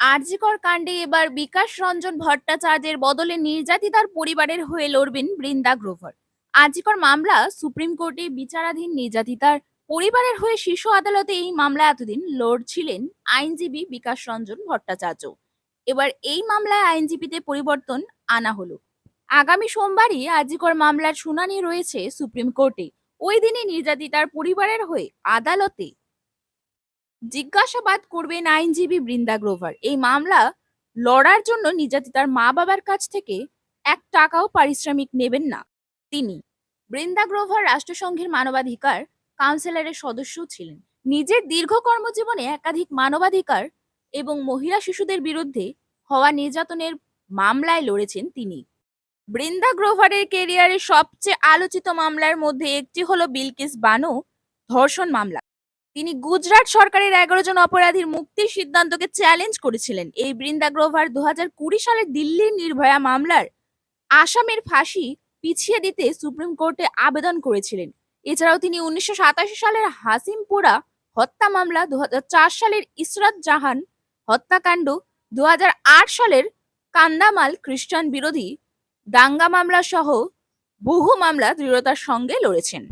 আরজিকর কাণ্ডে এবার বিকাশ রঞ্জন ভট্টাচার্যের বদলে নির্যাতিতার পরিবারের হয়ে লড়বেন বৃন্দা গ্রোভার। আরজিকর মামলা সুপ্রিম কোর্টে বিচারাধীন নির্যাতিতার পরিবারের হয়ে শীর্ষ আদালতে এই মামলা এতদিন লড়ছিলেন আইনজীবী বিকাশ রঞ্জন ভট্টাচার্য। এবার এই মামলায় আইনজীবীতে পরিবর্তন আনা হলো। আগামী সোমবারই আরজিকর মামলার শুনানি রয়েছে সুপ্রিম কোর্টে। ওই দিনই নির্যাতিতার পরিবারের হয়ে আদালতে জিজ্ঞাসাবাদ করবেন আইনজীবী বৃন্দা গ্রোভার। এই মামলা লড়ার জন্য নির্যাতিতার মা বাবার কাছ থেকে এক টাকাও পারিশ্রমিক নেবেন না। তিনি বৃন্দা গ্রোভার রাষ্ট্রসংঘের মানবাধিকার কাউন্সিলরের সদস্য ছিলেন। নিজের দীর্ঘ কর্মজীবনে একাধিক মানবাধিকার এবং মহিলা শিশুদের বিরুদ্ধে হওয়া নির্যাতনের মামলায় লড়েছেন তিনি। বৃন্দা গ্রোভারের কেরিয়ারের সবচেয়ে আলোচিত মামলার মধ্যে একটি হলো বিলকিস বানো ধর্ষণ মামলা। তিনি গুজরাট সরকারের এগারো জন অপরাধীর মুক্তির সিদ্ধান্তকে চ্যালেঞ্জ করেছিলেন। এই বৃন্দা গ্রোভার দু সালের দিল্লির নির্ভয়া মামলার আসামের ফাঁসি পিছিয়ে দিতে সুপ্রিম কোর্টে আবেদন করেছিলেন। এছাড়াও তিনি উনিশশো সাতাশি সালের হাসিমপুরা হত্যা মামলা দু হাজার চার সালের ইসরাত জাহান হত্যাকাণ্ড দু হাজার আট সালের কান্দামাল খ্রিস্টান বিরোধী দাঙ্গা মামলা সহ বহু মামলা দৃঢ়তার সঙ্গে লড়েছেন।